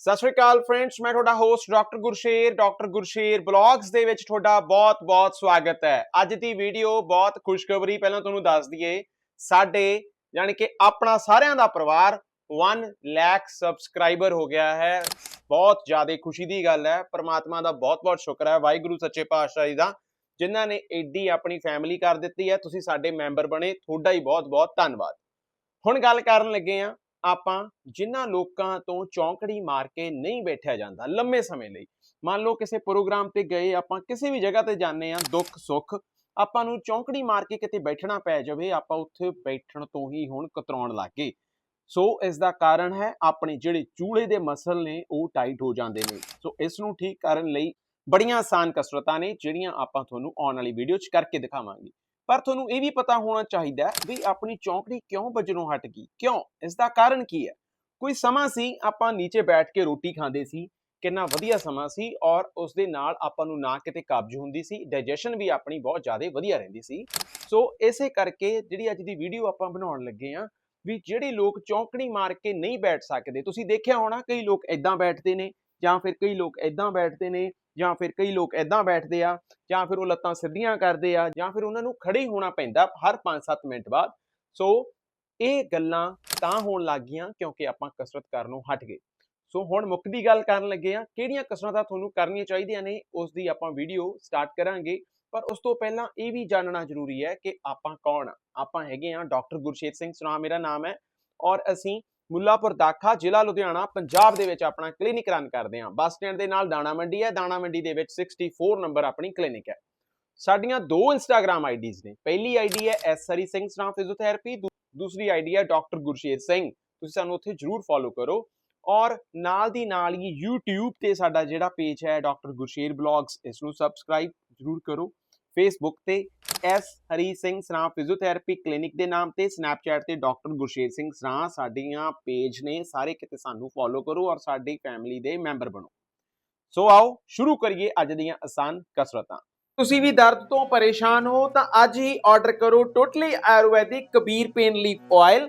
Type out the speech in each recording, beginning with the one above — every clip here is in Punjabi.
ਸਤਿ ਸ਼੍ਰੀ ਅਕਾਲ ਫਰੈਂਡਸ ਮੈਂ ਤੁਹਾਡਾ host doctor Gursher doctor Gursher blogs ਦੇ ਵਿੱਚ ਤੁਹਾਡਾ ਬਹੁਤ-ਬਹੁਤ ਸਵਾਗਤ ਹੈ। ਅੱਜ ਦੀ ਵੀਡੀਓ ਬਹੁਤ ਖੁਸ਼ਖਬਰੀ ਪਹਿਲਾਂ ਤੁਹਾਨੂੰ ਦੱਸ ਦਈਏ, ਸਾਡੇ ਯਾਨੀ ਕਿ ਆਪਣਾ ਸਾਰਿਆਂ ਦਾ ਪਰਿਵਾਰ 1 ਲੱਖ ਸਬਸਕ੍ਰਾਈਬਰ ਹੋ ਗਿਆ ਹੈ। ਬਹੁਤ ਜ਼ਿਆਦਾ ਖੁਸ਼ੀ ਦੀ ਗੱਲ ਹੈ, ਪਰਮਾਤਮਾ ਦਾ ਬਹੁਤ-ਬਹੁਤ ਸ਼ੁਕਰ ਹੈ, ਵਾਹਿਗੁਰੂ ਸੱਚੇ ਪਾਤਸ਼ਾਹ ਜੀ ਦਾ, ਜਿਨ੍ਹਾਂ ਨੇ ਐਡੀ ਆਪਣੀ ਫੈਮਿਲੀ ਕਰ ਦਿੱਤੀ ਹੈ, ਤੁਸੀਂ ਸਾਡੇ ਮੈਂਬਰ ਬਣੇ, ਤੁਹਾਡਾ ਹੀ ਬਹੁਤ-ਬਹੁਤ ਧੰਨਵਾਦ। ਹੁਣ ਗੱਲ ਕਰਨ ਲੱਗੇ ਆ ਆਪਾਂ ਜਿਨ੍ਹਾਂ ਲੋਕਾਂ ਤੋਂ ਚੌਂਕੜੀ ਮਾਰ ਕੇ ਨਹੀਂ ਬੈਠਿਆ ਜਾਂਦਾ ਲੰਮੇ ਸਮੇਂ ਲਈ, ਮੰਨ ਲਓ ਕਿਸੇ ਪ੍ਰੋਗਰਾਮ ਤੇ ਗਏ, ਆਪਾਂ ਕਿਸੇ ਵੀ ਜਗ੍ਹਾ ਤੇ ਜਾਂਦੇ ਆ ਦੁੱਖ, ਸੁੱਖ, ਆਪਾਂ ਨੂੰ ਚੌਂਕੜੀ ਮਾਰ ਕੇ ਕਿਤੇ ਬੈਠਣਾ ਪੈ ਜਾਵੇ, ਆਪਾਂ ਉੱਥੇ ਬੈਠਣ ਤੋਂ ਹੀ ਹੁਣ ਕਤਰਾਉਣ ਲੱਗ ਗਏ। ਸੋ ਇਸ ਦਾ ਕਾਰਨ ਹੈ, ਆਪਣੇ ਜਿਹੜੇ ਚੂਲੇ ਦੇ ਮਸਲ ਨੇ, ਉਹ ਟਾਈਟ ਹੋ ਜਾਂਦੇ ਨੇ। ਸੋ ਇਸ ਨੂੰ ਠੀਕ ਕਰਨ ਲਈ ਬੜੀਆਂ ਆਸਾਨ ਕਸਰਤਾਂ ਨੇ, ਜਿਹੜੀਆਂ ਆਪਾਂ ਤੁਹਾਨੂੰ ਆਉਣ ਵਾਲੀ ਵੀਡੀਓ 'ਚ ਕਰਕੇ ਦਿਖਾਵਾਂਗੇ। ਪਰ ਤੁਹਾਨੂੰ ਇਹ ਵੀ ਪਤਾ ਹੋਣਾ ਚਾਹੀਦਾ ਹੈ ਵੀ ਆਪਣੀ ਚੌਂਕੜੀ ਕਿਉਂ ਵੱਜਣੋਂ ਹਟ ਗਈ? ਕਿਉਂ? ਇਸ ਦਾ ਕਾਰਨ ਕੀ ਹੈ? ਕੋਈ ਸਮਾਂ ਸੀ, ਆਪਾਂ ਨੀਚੇ ਬੈਠ ਕੇ ਰੋਟੀ ਖਾਂਦੇ ਸੀ, ਕਿੰਨਾ ਵਧੀਆ ਸਮਾਂ ਸੀ ਔਰ ਉਸ ਦੇ ਨਾਲ ਆਪਾਂ ਨੂੰ ਨਾ ਕਿਤੇ ਕਬਜ਼ ਹੁੰਦੀ ਸੀ ਡਾਈਜੈਸ਼ਨ ਵੀ ਆਪਣੀ ਬਹੁਤ ਜ਼ਿਆਦਾ ਵਧੀਆ ਰਹਿੰਦੀ ਸੀ। ਸੋ ਇਸੇ ਕਰਕੇ ਜਿਹੜੀ ਅੱਜ ਦੀ ਵੀਡੀਓ ਆਪਾਂ ਬਣਾਉਣ ਲੱਗੇ ਆ ਵੀ ਜਿਹੜੇ ਲੋਕ ਚੌਂਕੜੀ ਮਾਰ ਕੇ ਨਹੀਂ ਬੈਠ ਸਕਦੇ, ਤੁਸੀਂ ਦੇਖਿਆ ਹੋਣਾ ਕਈ ਲੋਕ ਇਦਾਂ ਬੈਠਦੇ ਨੇ ਜਾਂ ਫਿਰ ਕਈ ਲੋਕ ਇਦਾਂ ਬੈਠਦੇ ਨੇ ਜਾਂ ਫਿਰ ਕਈ ਲੋਕ ਇਦਾਂ ਬੈਠਦੇ ਆ, ਜਾਂ ਫਿਰ ਉਹ ਲੱਤਾਂ ਸਿੱਧੀਆਂ ਕਰਦੇ ਆ, ਜਾਂ ਫਿਰ ਉਹਨਾਂ ਨੂੰ ਖੜੇ ਹੋਣਾ ਪੈਂਦਾ ਹਰ 5-7 ਮਿੰਟ ਬਾਅਦ। ਸੋ ਇਹ ਗੱਲਾਂ ਤਾਂ ਹੋਣ ਲੱਗ ਗਈਆਂ ਕਿਉਂਕਿ ਆਪਾਂ ਕਸਰਤ ਕਰਨੋਂ ਹਟ ਗਏ। ਸੋ ਹੁਣ ਮੁੱਖ ਦੀ ਗੱਲ ਕਰਨ ਲੱਗੇ ਆ ਕਿਹੜੀਆਂ ਕਸਰਤਾਂ ਤੁਹਾਨੂੰ ਕਰਨੀਆਂ ਚਾਹੀਦੀਆਂ ਨੇ, ਉਸ ਦੀ ਆਪਾਂ ਵੀਡੀਓ ਸਟਾਰਟ ਕਰਾਂਗੇ। ਪਰ ਉਸ ਤੋਂ ਪਹਿਲਾਂ ਇਹ ਵੀ ਜਾਣਨਾ ਜ਼ਰੂਰੀ ਹੈ ਕਿ ਆਪਾਂ ਕੌਣ ਆ? ਆਪਾਂ ਹੈਗੇ ਆ ਡਾਕਟਰ ਗੁਰਸ਼ੇਤ ਸਿੰਘ ਸੁਨਾ ਮੇਰਾ ਨਾਮ ਹੈ ਔਰ ਅਸੀਂ ਮੁੱਲਾਪੁਰ ਦਾਖਾ ਜ਼ਿਲ੍ਹਾ ਲੁਧਿਆਣਾ, ਪੰਜਾਬ ਦੇ ਵਿੱਚ ਆਪਣਾ ਕਲੀਨਿਕ ਰਨ ਕਰਦੇ ਹਾਂ। ਬੱਸ ਸਟੈਂਡ ਦੇ ਨਾਲ ਦਾਣਾ ਮੰਡੀ ਹੈ। ਦਾਣਾ ਮੰਡੀ ਦੇ ਵਿੱਚ 64 ਨੰਬਰ ਆਪਣੀ ਕਲੀਨਿਕ ਹੈ। ਸਾਡੀਆਂ ਦੋ ਇੰਸਟਾਗ੍ਰam ਆਈਡੀਜ਼ ਨੇ। ਪਹਿਲੀ ਆਈਡੀ ਹੈ ਐਸ ਹਰੀ ਸਿੰਘ ਸਨਾ ਫਿਜ਼ੀਓਥੈਰੇਪੀ। ਦੂਸਰੀ ਆਈਡੀ ਹੈ ਡਾਕਟਰ ਗੁਰਸ਼ੇਰ ਸਿੰਘ। ਤੁਸੀਂ ਸਾਨੂੰ ਉੱਥੇ ਜਰੂਰ ਫੋਲੋ ਕਰੋ। ਔਰ ਨਾਲ ਦੀ ਨਾਲ ਹੀ YouTube ਤੇ ਸਾਡਾ ਜਿਹੜਾ ਪੇਜ ਹੈ ਡਾਕਟਰ ਗੁਰਸ਼ੇਰ ਬਲੌਗਸ ਇਸ ਨੂੰ ਸਬਸਕ੍ਰਾਈਬ ਜਰੂਰ ਕਰੋ। ਫੇਸਬੁੱਕ ਤੇ S Hari Singh Sra physiotherapy clinic ਦੇ ਨਾਮ ਤੇ ਸਨੈਪਚੈਟ ਤੇ ਡਾਕਟਰ ਗੁਰਸ਼ੇਰ ਸਿੰਘ ਸਰਾ ਸਾਡੀਆਂ ਪੇਜ ਨੇ, ਸਾਰੇ ਕਿਤੇ ਸਾਨੂੰ ਫੋਲੋ ਕਰੋ ਔਰ ਸਾਡੀ ਫੈਮਿਲੀ ਦੇ ਮੈਂਬਰ ਬਣੋ। ਸੋ ਆਓ, ਸ਼ੁਰੂ ਕਰੀਏ ਅੱਜ ਦੀਆਂ ਆਸਾਨ ਕਸਰਤਾਂ। ਤੁਸੀਂ ਵੀ ਦਰਦ ਤੋਂ ਪਰੇਸ਼ਾਨ ਹੋ ਤਾਂ ਅੱਜ ਹੀ ਆਰਡਰ ਕਰੋ totally Ayurvedic Kabir pain leaf oil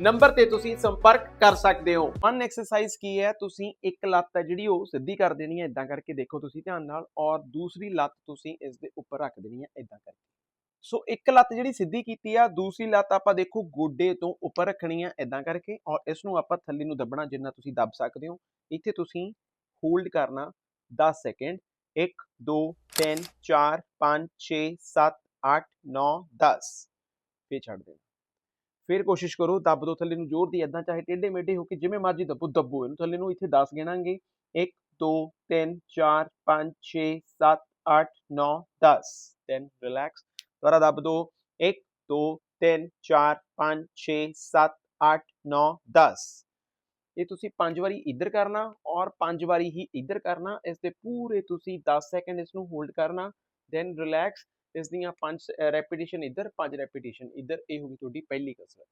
number ਤੇ ਤੁਸੀਂ ਸੰਪਰਕ ਕਰ ਸਕਦੇ ਹੋ। ਵਨ ਐਕਸਰਸਾਈਜ਼ ਕੀ ਹੈ? ਤੁਸੀਂ ਇੱਕ ਲੱਤ ਹੈ ਜਿਹੜੀ ਉਹ ਸਿੱਧੀ ਕਰ ਦੇਣੀ ਹੈ ਇਦਾਂ ਕਰਕੇ ਦੇਖੋ ਤੁਸੀਂ ਧਿਆਨ ਨਾਲ, ਔਰ ਦੂਸਰੀ ਲੱਤ ਤੁਸੀਂ ਇਸ ਦੇ ਉੱਪਰ ਰੱਖ ਦੇਣੀ ਹੈ ਇਦਾਂ ਕਰਕੇ। ਸੋ ਇੱਕ ਲੱਤ ਜਿਹੜੀ ਸਿੱਧੀ ਕੀਤੀ ਆ, ਦੂਸਰੀ ਲੱਤ ਆਪਾਂ ਦੇਖੋ ਗੋਡੇ ਤੋਂ ਉੱਪਰ ਰੱਖਣੀ ਆ ਇਦਾਂ ਕਰਕੇ, ਔਰ ਇਸ ਨੂੰ ਆਪਾਂ ਥੱਲੇ ਨੂੰ ਦੱਬਣਾ ਜਿੰਨਾ ਤੁਸੀਂ ਦੱਬ ਸਕਦੇ ਹੋ। ਇੱਥੇ ਤੁਸੀਂ ਹੋਲਡ ਕਰਨਾ 10 ਸੈਕਿੰਡ। 1 2 3 4 5 6 7 8 9 10 ਫੇਰ ਛੱਡ ਦੇਣਾ। ਫਿਰ ਕੋਸ਼ਿਸ਼ ਕਰੋ, ਦੱਬ ਦੋ ਥੱਲੇ ਨੂੰ ਜ਼ੋਰ ਦੀ ਇਦਾਂ ਚਾਹੇ ਟੇਢੇ ਮੇਢੇ ਹੋ ਕੇ ਜਿਵੇਂ ਮਰਜ਼ੀ ਦੱਬੋ ਦੱਬੋ ਇਹਨੂੰ, ਥੱਲੇ ਨੂੰ ਇੱਥੇ 10 ਗਿਣਾਂਗੇ। 1 2 3 4 5 6 7 8 9 10 then relax, ਦੁਬਾਰਾ ਦੱਬ ਦੋ। 1 2 3 4 5 6 7 8 9 10 ਇਹ ਤੁਸੀਂ ਪੰਜ ਵਾਰੀ ਇੱਧਰ ਕਰਨਾ ਔਰ ਪੰਜ ਵਾਰੀ ਹੀ ਇੱਧਰ ਕਰਨਾ, ਇਸ ਦੇ ਪੂਰੇ ਤੁਸੀਂ 10 ਸੈਕਿੰਡ ਇਸ ਨੂੰ ਹੋਲਡ ਕਰਨਾ। ਦੈਨ ਰਿਲੈਕਸ ਇਸ ਦੀਆਂ ਪੰਜ ਰੈਪੀਟੀਸ਼ਨ ਇੱਧਰ, ਪੰਜ ਰੈਪੀਟੀਸ਼ਨ ਇੱਧਰ, ਇਹ ਹੋ ਗਈ ਤੁਹਾਡੀ ਪਹਿਲੀ ਕਸਰਤ।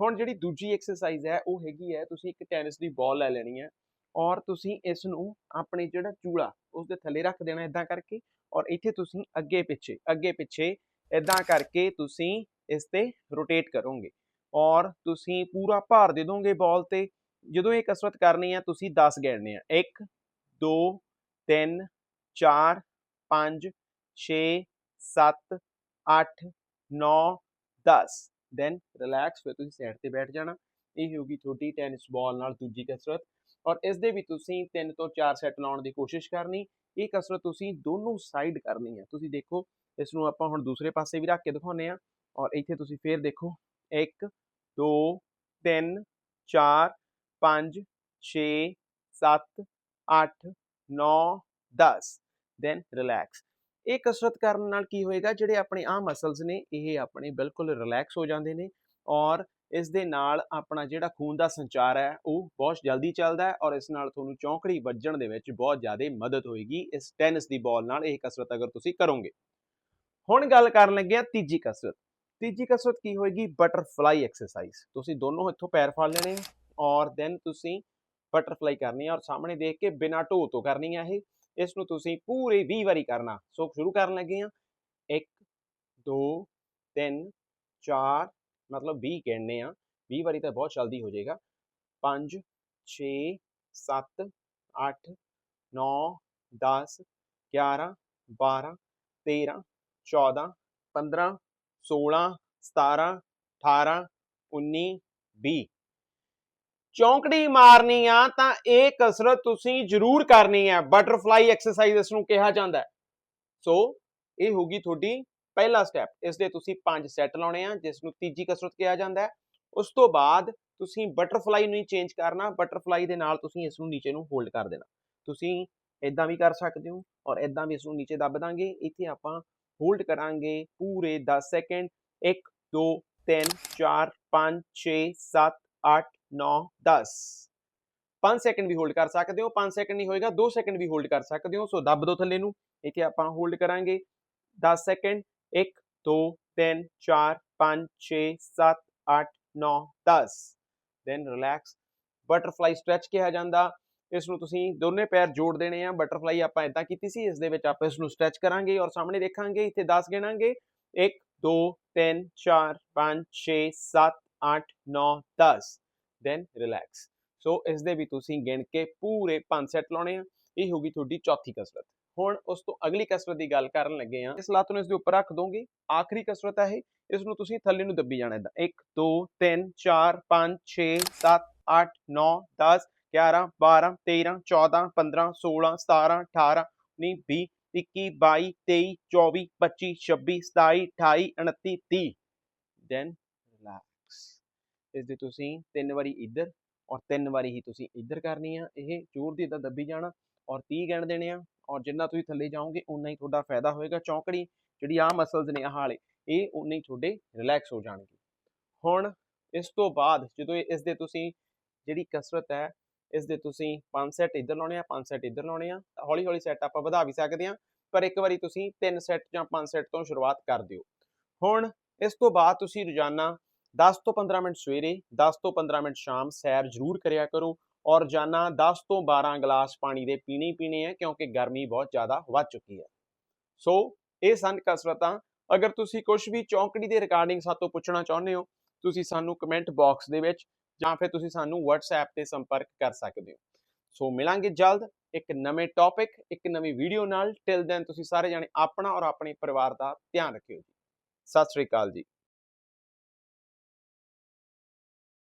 ਹੁਣ ਜਿਹੜੀ ਦੂਜੀ ਐਕਸਰਸਾਈਜ਼ ਹੈ, ਉਹ ਹੈਗੀ ਹੈ, ਤੁਸੀਂ ਇੱਕ ਟੈਨਿਸ ਦੀ ਬਾਲ ਲੈ ਲੈਣੀ ਹੈ ਔਰ ਤੁਸੀਂ ਇਸ ਨੂੰ ਆਪਣੇ ਜਿਹੜਾ ਚੂੜਾ ਉਸ ਦੇ ਥੱਲੇ ਰੱਖ ਦੇਣਾ ਇਦਾਂ ਕਰਕੇ ਔਰ ਇੱਥੇ ਤੁਸੀਂ ਅੱਗੇ ਪਿੱਛੇ ਅੱਗੇ ਪਿੱਛੇ ਇਦਾਂ ਕਰਕੇ ਤੁਸੀਂ ਇਸ ਤੇ ਰੋਟੇਟ ਕਰੋਗੇ ਔਰ ਤੁਸੀਂ ਪੂਰਾ ਭਾਰ ਦੇ ਦੋਗੇ ਬਾਲ ਤੇ। ਜਦੋਂ ਇਹ ਕਸਰਤ ਕਰਨੀ ਹੈ, ਤੁਸੀਂ 10 ਗਿਣਨੇ ਆ। 1 2 3 4 5 6 7 8 9 10 ਦੈਨ ਰਿਲੈਕਸ ਫਿਰ ਤੁਸੀਂ ਸਾਈਡ ਤੇ ਬੈਠ ਜਾਣਾ। ਇਹ ਹੋਊਗੀ ਤੁਹਾਡੀ ਟੈਨਿਸ ਬਾਲ ਨਾਲ ਦੂਜੀ ਕਸਰਤ। ਔਰ ਇਸ ਦੇ ਵੀ ਤੁਸੀਂ 3 ਤੋਂ 4 ਸੈੱਟ ਲਾਉਣ ਦੀ ਕੋਸ਼ਿਸ਼ ਕਰਨੀ। ਇਹ ਕਸਰਤ ਤੁਸੀਂ ਦੋਨੋਂ ਸਾਈਡ ਕਰਨੀ ਹੈ। ਤੁਸੀਂ ਦੇਖੋ ਇਸ ਨੂੰ ਆਪਾਂ ਹੁਣ ਦੂਸਰੇ ਪਾਸੇ ਵੀ ਰੱਖ ਕੇ ਦਿਖਾਉਨੇ ਆ ਔਰ ਇੱਥੇ ਤੁਸੀਂ ਫੇਰ ਦੇਖੋ 1 2 3 4 5 6 7 8 9 10 ਦੈਨ ਰਿਲੈਕਸ ਇਹ ਕਸਰਤ ਕਰਨ ਨਾਲ ਕੀ ਹੋਏਗਾ, ਜਿਹੜੇ ਆਪਣੇ ਆਹ ਮਸਲਸ ਨੇ, ਇਹ ਆਪਣੇ ਬਿਲਕੁਲ ਰਿਲੈਕਸ ਹੋ ਜਾਂਦੇ ਨੇ ਔਰ ਇਸ ਦੇ ਨਾਲ ਆਪਣਾ ਜਿਹੜਾ ਖੂਨ ਦਾ ਸੰਚਾਰ ਹੈ, ਉਹ ਬਹੁਤ ਜਲਦੀ ਚੱਲਦਾ ਹੈ ਔਰ ਇਸ ਨਾਲ ਤੁਹਾਨੂੰ ਚੌਂਕੜੀ ਵੱਜਣ ਦੇ ਵਿੱਚ ਬਹੁਤ ਜ਼ਿਆਦਾ ਮਦਦ ਹੋਏਗੀ, ਇਸ ਟੈਨਿਸ ਦੀ ਬਾਲ ਨਾਲ ਇਹ ਕਸਰਤ ਅਗਰ ਤੁਸੀਂ ਕਰੋਗੇ। ਹੁਣ ਗੱਲ ਕਰਨ ਲੱਗੇ ਆ ਤੀਜੀ ਕਸਰਤ ਤੀਜੀ ਕਸਰਤ ਕੀ ਹੋਏਗੀ? ਬਟਰਫਲਾਈ ਐਕਸਰਸਾਈਜ਼ ਤੁਸੀਂ ਦੋਨੋਂ ਇੱਥੋਂ ਪੈਰ ਫੜ ਲੈਣੇ ਔਰ ਦੈਨ ਤੁਸੀਂ ਬਟਰਫਲਾਈ ਕਰਨੀ ਹੈ ਔਰ ਸਾਹਮਣੇ ਦੇਖ ਕੇ ਬਿਨਾਂ ਢੋ ਤੋਂ ਕਰਨੀ ਹੈ ਇਹ। ਇਸ ਨੂੰ ਤੁਸੀਂ ਪੂਰੇ 20 ਵਾਰੀ ਕਰਨਾ। ਸੋ ਸ਼ੁਰੂ ਕਰਨ ਲੱਗੇ ਆ 1 2 3 4 ਮਤਲਬ 20 ਗਿਣਨੇ ਆ 20 ਵਾਰੀ ਤਾਂ ਬਹੁਤ ਜਲਦੀ ਹੋ ਜਾਏਗਾ। 5 6 7 8 9 10 11 12 13 14 15 16 17 18 19 20 ਚੌਂਕੜੀ ਮਾਰਨੀ ਆ, ਤਾਂ ਇਹ ਕਸਰਤ ਤੁਸੀਂ ਜ਼ਰੂਰ ਕਰਨੀ ਹੈ ਬਟਰਫਲਾਈ ਐਕਸਰਸਾਈਜ਼ ਇਸ ਨੂੰ ਕਿਹਾ ਜਾਂਦਾ ਹੈ। ਸੋ ਇਹ ਹੋਗੀ ਤੁਹਾਡੀ ਪਹਿਲਾ ਸਟੈਪ ਇਸ ਦੇ ਤੁਸੀਂ 5 ਸੈੱਟ ਲਾਉਣੇ ਆ ਜਿਸ ਨੂੰ ਤੀਜੀ ਕਸਰਤ ਕਿਹਾ ਜਾਂਦਾ ਹੈ। ਉਸ ਤੋਂ ਬਾਅਦ ਤੁਸੀਂ ਬਟਰਫਲਾਈ ਨੂੰ ਹੀ ਚੇਂਜ ਕਰਨਾ ਬਟਰਫਲਾਈ ਦੇ ਨਾਲ ਤੁਸੀਂ ਇਸ ਨੂੰ ਨੀਚੇ ਨੂੰ ਹੋਲਡ ਕਰ ਦੇਣਾ। ਤੁਸੀਂ ਇਦਾਂ ਵੀ ਕਰ ਸਕਦੇ ਹੋ ਔਰ ਇਦਾਂ ਵੀ ਇਸ ਨੂੰ ਨੀਚੇ ਦੱਬ ਦਾਂਗੇ। ਇੱਥੇ ਆਪਾਂ ਹੋਲਡ ਕਰਾਂਗੇ ਪੂਰੇ 10 ਸੈਕਿੰਡ 1 2 3 4 5 6 7 8 9 10 5 ਸੈਕਿੰਡ ਵੀ ਹੋਲਡ ਕਰ ਸਕਦੇ ਹੋ 5 ਸੈਕਿੰਡ ਨਹੀਂ ਹੋਏਗਾ 2 ਸੈਕਿੰਡ ਵੀ ਹੋਲਡ ਕਰ ਸਕਦੇ ਹੋ, ਸੋ ਦੱਬ ਦੋ ਥੱਲੇ ਨੂੰ, ਇੱਥੇ ਆਪਾਂ ਹੋਲਡ ਕਰਾਂਗੇ। 10 second 1 2 3 4 5 6 7 8 9 10 then relax butterfly stretch ਕਿਹਾ ਜਾਂਦਾ। ਇਸ ਨੂੰ ਤੁਸੀਂ ਦੋਨੇ ਪੈਰ ਜੋੜ ਦੇਣੇ ਆ ਬਟਰਫਲਾਈ ਆਪਾਂ ਇਦਾਂ ਕੀਤੀ ਸੀ, ਇਸ ਦੇ ਵਿੱਚ ਆਪਾਂ ਇਸ ਨੂੰ ਸਟ੍ਰੈਚ ਕਰਾਂਗੇ ਔਰ ਸਾਹਮਣੇ ਦੇਖਾਂਗੇ, ਇੱਥੇ 10 ਗਿਣਾਂਗੇ। 1 2 3 4 5 6 7 8 9 10 ਦੈਨ ਰਿਲੈਕਸ ਸੋ ਇਸ ਦੇ ਵੀ ਤੁਸੀਂ ਗਿਣ ਕੇ ਪੂਰੇ 5 ਸੈੱਟ ਲਾਉਣੇ ਆ। ਇਹ ਹੋਗੀ ਤੁਹਾਡੀ ਚੌਥੀ ਕਸਰਤ। ਹੁਣ ਉਸ ਤੋਂ ਅਗਲੀ ਕਸਰਤ ਦੀ ਗੱਲ ਕਰਨ ਲੱਗੇ ਆ। ਇਸ ਲੱਤ ਨੂੰ ਇਸ ਦੇ ਉੱਪਰ ਰੱਖ ਦੋਗੇ। ਆਖਰੀ ਕਸਰਤ ਹੈ ਇਸ ਨੂੰ ਤੁਸੀਂ ਥੱਲੇ ਨੂੰ ਦੱਬੀ ਜਾਣਾ ਇਦਾਂ। 1 2 3 4 5 6 7 8 9 10 11 12 13 14 15 16 17 18 19 20 21 22 23 24 25 26 27 28 29 30 ਦੈਨ ਰਿਲੈਕਸ ਇਸ ਦੇ ਤੁਸੀਂ ਤਿੰਨ ਵਾਰੀ ਇੱਧਰ ਔਰ ਤਿੰਨ ਵਾਰੀ ਹੀ ਤੁਸੀਂ ਇੱਧਰ ਕਰਨੀ ਆ। ਇਹ ਜ਼ੋਰ ਦੀ ਇਦਾਂ ਦੱਬੀ ਜਾਣਾ ਔਰ 30 ਗਿਣ ਦੇਣੇ ਆ ਔਰ ਜਿੰਨਾ ਤੁਸੀਂ ਥੱਲੇ ਜਾਓਗੇ ਉਨਾ ਹੀ ਤੁਹਾਡਾ ਫਾਇਦਾ ਹੋਏਗਾ। ਚੌਂਕੜੀ ਜਿਹੜੀ ਆ ਮਸਲਸ ਨੇ, ਆਹ ਵਾਲੇ, ਇਹ ਉਨੇ ਹੀ ਤੁਹਾਡੇ ਰਿਲੈਕਸ ਹੋ ਜਾਣਗੇ। ਹੁਣ ਇਸ ਤੋਂ ਬਾਅਦ ਜਦੋਂ ਇਸ ਦੇ ਤੁਸੀਂ ਜਿਹੜੀ ਕਸਰਤ ਹੈ, ਇਸ ਦੇ ਤੁਸੀਂ 5 ਸੈੱਟ ਇੱਧਰ ਲਾਉਣੇ ਆ 5 ਸੈੱਟ ਇੱਧਰ ਲਾਉਣੇ ਆ। ਹੌਲੀ ਹੌਲੀ ਸੈੱਟ ਆਪਾਂ ਵਧਾ ਵੀ ਸਕਦੇ ਆ, ਪਰ ਇੱਕ ਵਾਰੀ ਤੁਸੀਂ 3 ਸੈੱਟ ਜਾਂ 5 ਸੈੱਟ ਤੋਂ ਸ਼ੁਰੂਆਤ ਕਰ ਦਿਓ। ਹੁਣ ਇਸ ਤੋਂ ਬਾਅਦ ਤੁਸੀਂ ਰੋਜ਼ਾਨਾ 10 ਤੋਂ 15 ਮਿੰਟ ਸਵੇਰੇ 10 ਤੋਂ 15 ਮਿੰਟ ਸ਼ਾਮ ਸੈਰ ਜ਼ਰੂਰ ਕਰਿਆ ਕਰੋ ਔਰ ਜਾਨਾ 10 ਤੋਂ 12 ਗਲਾਸ ਪਾਣੀ ਦੇ ਪੀਣੇ ਹੀ ਪੀਣੇ ਆ ਕਿਉਂਕਿ ਗਰਮੀ ਬਹੁਤ ਜ਼ਿਆਦਾ ਵੱਧ ਚੁੱਕੀ ਹੈ। ਸੋ ਇਹ ਸਨ ਕਸਰਤਾਂ, ਅਗਰ ਤੁਸੀਂ ਕੁਝ ਵੀ ਚੌਂਕੜੀ ਦੇ ਰਿਗਾਰਡਿੰਗ ਸਾਤੋਂ ਪੁੱਛਣਾ ਚਾਹੁੰਦੇ ਹੋ, ਤੁਸੀਂ ਸਾਨੂੰ ਕਮੈਂਟ ਬਾਕਸ ਦੇ ਵਿੱਚ ਜਾਂ ਫਿਰ ਤੁਸੀਂ ਸਾਨੂੰ WhatsApp ਤੇ ਸੰਪਰਕ ਕਰ ਸਕਦੇ ਹੋ। ਸੋ ਮਿਲਾਂਗੇ ਜਲਦ ਇੱਕ ਨਵੇਂ ਟੌਪਿਕ ਇੱਕ ਨਵੀਂ ਵੀਡੀਓ ਨਾਲ। ਟਿਲ ਦੈਨ ਤੁਸੀਂ ਸਾਰੇ ਜਾਣੇ ਆਪਣਾ ਔਰ ਆਪਣੇ ਪਰਿਵਾਰ ਦਾ ਧਿਆਨ ਰੱਖਿਓ ਜੀ। ਸਤਿ ਸ੍ਰੀ ਅਕਾਲ ਜੀ।